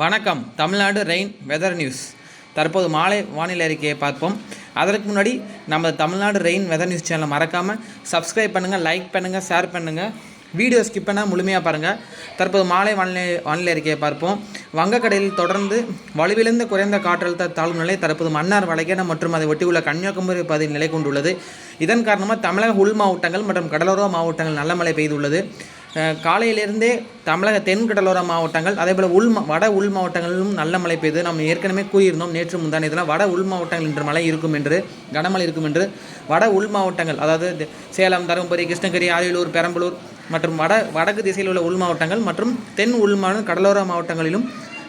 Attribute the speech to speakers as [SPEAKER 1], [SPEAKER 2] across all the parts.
[SPEAKER 1] வணக்கம். Tamil Nadu rain weather news. தற்போது மாலை வானிலை அறிக்கையை பார்ப்போம். அதற்கு முன்னாடி நம்ம தமிழ்நாடு ரெயின் வெதர் நியூஸ் சேனலை மறக்காமல் சப்ஸ்கிரைப் பண்ணுங்கள் லைக் பண்ணுங்கள் ஷேர் பண்ணுங்கள் வீடியோ ஸ்கிப் பண்ணால் முழுமையாக பாருங்கள் தற்போது மாலை வானிலை வானிலை அறிக்கையை பார்ப்போம். வங்கக்கடலில் தொடர்ந்து வலுவிழந்த குறைந்த காற்றழுத்த தாழ்வு நிலை தற்போது மன்னார் வளைகுடா மற்றும் அதை ஒட்டியுள்ள கன்னியாகுமரி பகுதியில் நிலை கொண்டுள்ளது இதன் காரணமாக தமிழக உள் மாவட்டங்கள் மற்றும் கடலோர மாவட்டங்கள் நல்ல மழை பெய்துள்ளது. காலையிலிருந்தே தமிழக தென்கடலோர மாவட்டங்கள் அதே போல் உள் வட உள் மாவட்டங்களிலும் நல்ல மழை பெய்து நாம் ஏற்கனவே கூறியிருந்தோம் நேற்று முந்தானத்தில் வட உள் மாவட்டங்கள் இன்று மழை இருக்கும் என்று கனமழை இருக்கும் என்று. வட உள் மாவட்டங்கள் அதாவது சேலம் தருமபுரி கிருஷ்ணகிரி அரியலூர் பெரம்பலூர் மற்றும் வட வடக்கு திசையில் உள்ள உள் மாவட்டங்கள் மற்றும் தென் உள் மாவட்ட கடலோர மாவட்டங்களிலும்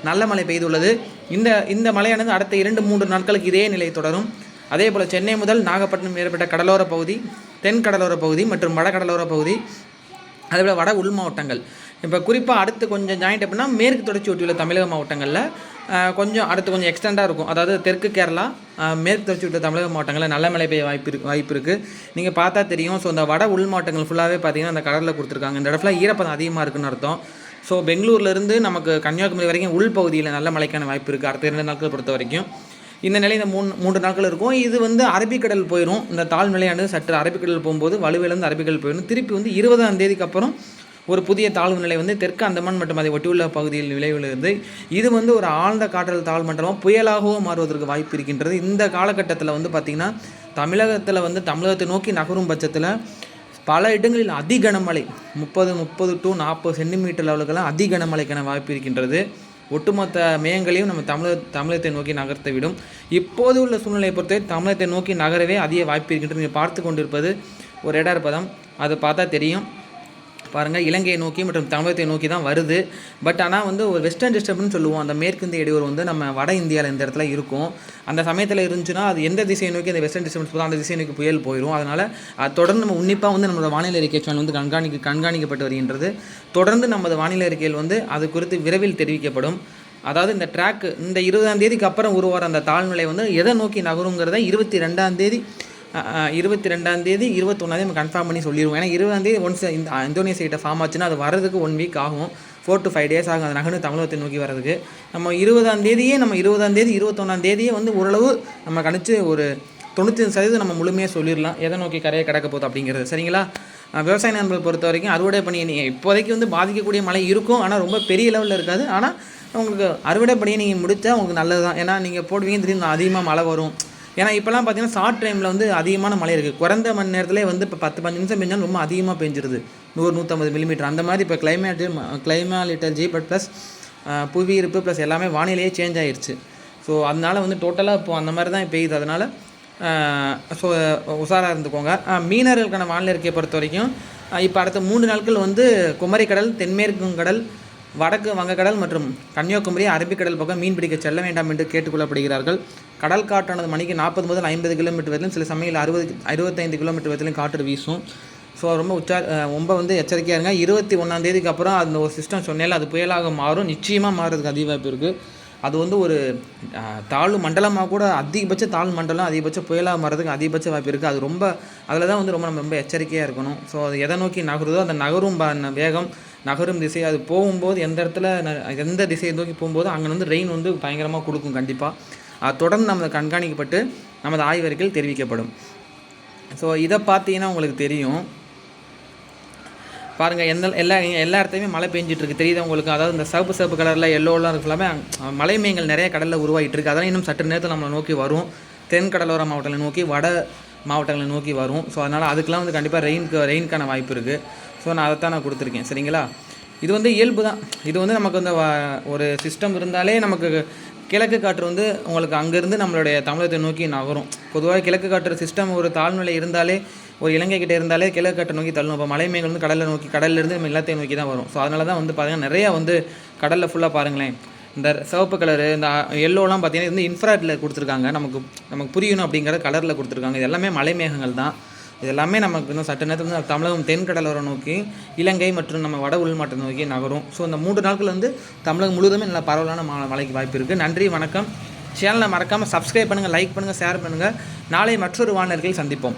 [SPEAKER 1] நல்ல மழை பெய்துள்ளது. இந்த இந்த மழையானது அடுத்த இரண்டு மூன்று நாட்களுக்கு இதே நிலை தொடரும். அதே போல் சென்னை முதல் நாகப்பட்டினம் ஏற்பட்ட கடலோர பகுதி தென் கடலோர பகுதி மற்றும் வட கடலோர பகுதி அதேபோல் வட உள் மாவட்டங்கள். இப்போ குறிப்பாக அடுத்து கொஞ்சம் ஜாயிண்ட் அப்படின்னா மேற்கு தொடர்ச்சி ஒட்டியுள்ள தமிழக மாவட்டங்களில் கொஞ்சம் அடுத்து கொஞ்சம் எக்ஸ்டெண்டாக இருக்கும். அதாவது தெற்கு கேரளா மேற்கு தொடர்ச்சி ஒட்டிய தமிழக மாவட்டங்களில் நல்ல மழை பெய்ய வாய்ப்பு இருக்கு வாய்ப்பு இருக்குது நீங்கள் பார்த்தா தெரியும். ஸோ இந்த வட உள் மாவட்டங்கள் ஃபுல்லாகவே பார்த்தீங்கன்னா அந்த கடலில் கொடுத்துருக்காங்க. இந்த இடத்துல ஈரப்பதம் அதிகமாக இருக்குன்னு அர்த்தம். ஸோ பெங்களூர்லேருந்து நமக்கு கன்னியாகுமரி வரைக்கும் உள் பகுதியில் நல்ல மழைக்கான வாய்ப்பு இருக்குது அடுத்த இரண்டு நாட்கள் பொறுத்த வரைக்கும். இந்த நிலை இந்த மூணு மூன்று நாட்கள் இருக்கும். இது வந்து அரபிக்கடல் போயிடும் இந்த தாழ்நிலையானது சற்று அரபிக்கடல் போகும்போது வலுவிழந்து அரபிக்கடல் போயிடும் திருப்பி வந்து இருபதாம் தேதிக்கு அப்புறம் ஒரு புதிய தாழ்வு நிலை வந்து தெற்கு அந்தமான் மற்றும் அதை ஒட்டியுள்ள பகுதியில் விளைவுகிறது இது வந்து ஒரு ஆழ்ந்த காற்றல் தாழ் மண்டலமாக புயலாகவும் மாறுவதற்கு வாய்ப்பு இருக்கின்றது. இந்த காலகட்டத்தில் வந்து பார்த்திங்கன்னா தமிழகத்தில் வந்து தமிழகத்தை நோக்கி நகரும் பட்சத்தில் பல இடங்களில் அதிகனமழை முப்பது முப்பது டு நாற்பது சென்டிமீட்டர் லெவலுக்கெல்லாம் அதிகனமழைக்கான வாய்ப்பு இருக்கின்றது. ஒட்டுமொத்த மேயங்களையும் நம்ம தமிழக தமிழகத்தை நோக்கி நகர்த்த விடும். இப்போது உள்ள சூழ்நிலையை பொறுத்தவரை தமிழகத்தை நோக்கி நகரவே அதிக வாய்ப்பு இருக்கின்றது. நீங்கள் பார்த்து கொண்டிருப்பது ஒரு இடர்பதம் அதை பார்த்தா தெரியும். பாருங்கள் இலங்கையை நோக்கி மற்றும் தமிழகத்தை நோக்கி தான் வருது. பட் ஆனால் வந்து ஒரு வெஸ்டர்ன் டிஸ்டர்ப்னு சொல்லுவோம். அந்த மேற்கிந்திய இடையூறு வந்து நம்ம வட இந்தியாவில் இந்த இடத்துல இருக்கும். அந்த சமயத்தில் இருந்துச்சுன்னா அது எந்த திசையை நோக்கி அந்த வெஸ்டர்ன் டிஸ்டர்பன்ஸ் போதும் அந்த திசை நோக்கி புயல் போயிடும் அதனால் அது தொடர்ந்து நம்ம உன்னிப்பாக வந்து நம்மளோட வானிலை அறிக்கை சேனல் வந்து கண்காணிக்க கண்காணிக்கப்பட்டு வருகின்றது. தொடர்ந்து நமது வானிலை அறிக்கையில் வந்து அது குறித்து விரைவில் தெரிவிக்கப்படும். அதாவது இந்த ட்ராக்கு இந்த இருபதாம் தேதிக்கு அப்புறம் உருவார அந்த தாழ்நிலை வந்து எதை நோக்கி நகருங்கிறத இருபத்தி ரெண்டாம் தேதி இருபத்தி ரெண்டாம் தேதி இருபத்தொன்னாந்தேதி நம்ம கன்ஃபார்ம் பண்ணி சொல்லிடுவோம் ஏன்னா இருபதாந்தேதி ஒன்ஸ் இந்த இந்தோனேசியா கிட்ட ஃபார்ம் ஆச்சுன்னா அது வரதுக்கு ஒன் வீக் ஆகும். ஃபோர் டு ஃபைவ் டேஸ் ஆகும். அது நகர்ந்து தமிழகத்தை நோக்கி வரதுக்கு நம்ம இருபதாம் தேதியே நம்ம இருபதாம் தேதி இருபத்தொன்னாம் தேதியே வந்து ஓரளவு நம்ம கணிச்சு ஒரு தொண்ணூற்றி சதவீதம் நம்ம முழுமையாக சொல்லிடலாம். எதை நோக்கி கரையை கிடக்க போகுது அப்படிங்கிறது. சரிங்களா? விவசாய நண்பர்கள் பொறுத்த வரைக்கும் அறுவடை பணியை நீங்கள் இப்போதைக்கு வந்து பாதிக்கக்கூடிய மழை இருக்கும். ஆனால் ரொம்ப பெரிய லெவலில் இருக்காது. ஆனால் உங்களுக்கு அறுவடை பணியை நீங்கள் முடித்தா உங்களுக்கு நல்லது தான் ஏன்னா நீங்கள் போடுவீங்க திடீர்னு அதிகமாக மழை வரும். ஏன்னா இப்போலாம் பார்த்தீங்கன்னா ஷார்ட் டைமில் வந்து அதிகமான மழை இருக்குது குறைந்த மணி நேரத்திலே வந்து இப்போ பத்து பஞ்சு நிமிஷம் பெஞ்சாலும் ரொம்ப அதிகமாக பெஞ்சிருது. நூறு நூற்றம்பது மில்லிமீட்டர் அந்த மாதிரி இப்போ கிளைமேட் கிளைமாலிட்டர்ஜி பட் ப்ளஸ் புவி இருப்பு ப்ளஸ் எல்லாமே வானிலையே சேஞ்ச் ஆயிருச்சு. ஸோ அதனால் வந்து டோட்டலாக இப்போ அந்த மாதிரி தான் பெய்யுது. அதனால் ஸோ உஷாராக இருந்துக்கோங்க. மீனர்களுக்கான வானிலை இருக்கையை பொறுத்த வரைக்கும் இப்போ அடுத்த மூன்று நாட்கள் வந்து குமரிக்கடல் தென்மேற்கு கடல் வடக்கு வங்கக்கடல் மற்றும் கன்னியாகுமரி அரபிக்கடல் பக்கம் மீன் பிடிக்க செல்ல வேண்டாம் என்று கேட்டுக்கொள்ளப்படுகிறார்கள். கடல் காற்றானது மணிக்கு நாற்பது முதல் ஐம்பது கிலோமீட்டர் வரையிலும் சில சமயங்கள் அறுபது அறுபத்தைந்து கிலோமீட்டர் வரையிலும் காற்று வீசும். ஸோ ரொம்ப உச்சா ரொம்ப வந்து எச்சரிக்கையாக இருங்க. இருபத்தி ஒன்றாம் தேதிக்கு அப்புறம் அந்த ஒரு சிஸ்டம் சொன்னேன்ல அது புயலாக மாறும். நிச்சயமாக மாறுறதுக்கு அதிக வாய்ப்பு இருக்குது அது வந்து ஒரு தாழ்வு மண்டலமாக கூட அதிகபட்ச தாழ்வு மண்டலம் அதிகபட்ச புயலாக மாறதுக்கு அதிகபட்ச வாய்ப்பு இருக்குது அது ரொம்ப அதில் தான் வந்து ரொம்ப நம்ம ரொம்ப எச்சரிக்கையாக இருக்கணும். ஸோ அது எதை நோக்கி நகருதோ அந்த நகரும் வேகம் நகரும் திசை அது போகும்போது எந்த இடத்துல ந- எந்த திசையை நோக்கி போகும்போது அங்கே வந்து ரெயின் வந்து பயங்கரமாக கொடுக்கும் கண்டிப்பாக அது தொடர்ந்து நமது கண்காணிக்கப்பட்டு நமது ஆய்வறிக்கையில் தெரிவிக்கப்படும். ஸோ இதை பார்த்தீங்கன்னா உங்களுக்கு தெரியும். பாருங்கள் எந்த எல்லா எல்லா இடத்தையுமே மழை பெஞ்சிட்ருக்கு. தெரியுது உங்களுக்கு? அதாவது இந்த சவப்பு சவப்பு கலரில் எல்லோலாம் இருக்கலாமே எல்லாமே மலை நிறைய கடலில் உருவாகிட்டு இருக்குது அதெல்லாம் இன்னும் சற்று நேரத்தில் நம்மளை நோக்கி வரும். தென் கடலோர மாவட்டங்களை நோக்கி வட மாவட்டங்களை நோக்கி வரும். ஸோ அதனால் அதுக்கெலாம் வந்து கண்டிப்பாக ரெயின்க்கு ரெயின்க்கான வாய்ப்பு இருக்குது ஸோ நான் அதை தான் நான் கொடுத்துருக்கேன். சரிங்களா? இது வந்து இயல்பு தான். இது வந்து நமக்கு இந்த ஒரு சிஸ்டம் இருந்தாலே நமக்கு கிழக்கு காற்று வந்து உங்களுக்கு அங்கேருந்து நம்மளுடைய தமிழகத்தை நோக்கி நகரும். பொதுவாக கிழக்கு காற்று சிஸ்டம் ஒரு தாழ்நிலை இருந்தாலே ஒரு இலங்கை கிட்டே இருந்தாலே கிழக்கு காற்றை நோக்கி தள்ளும். இப்போ மலை மேங்கள் வந்து கடலில் நோக்கி கடல்ல இருந்து நம்ம எல்லாத்தையும் நோக்கி தான் வரும். ஸோ அதனால தான் வந்து பார்த்திங்கன்னா நிறையா வந்து கடலில் ஃபுல்லாக பாருங்களேன். இந்த சிவப்பு கலரு இந்த எல்லோலாம் பார்த்தீங்கன்னா இது வந்து இன்ஃப்ராட்டில் கொடுத்துருக்காங்க. நமக்கு நமக்கு புரியணும் அப்படிங்கிற கலரில் கொடுத்துருக்காங்க. இது எல்லாமே மலை மேகங்கள் தான். இது எல்லாமே நமக்கு இன்னும் சட்ட நேரத்தில் வந்து தமிழகம் தென்கடலோரை நோக்கி இலங்கை மற்றும் நம்ம வட உள்நாட்டை நோக்கி நகரும். ஸோ இந்த மூன்று நாட்கள் வந்து தமிழகம் முழுவதுமே நல்ல பரவலான ம- மழைக்கு வாய்ப்பு இருக்குது நன்றி வணக்கம். சேனலை மறக்காமல் சப்ஸ்கிரைப் பண்ணுங்கள் லைக் பண்ணுங்கள் ஷேர் பண்ணுங்கள் நாளை மற்றொரு வானர்களை சந்திப்போம்.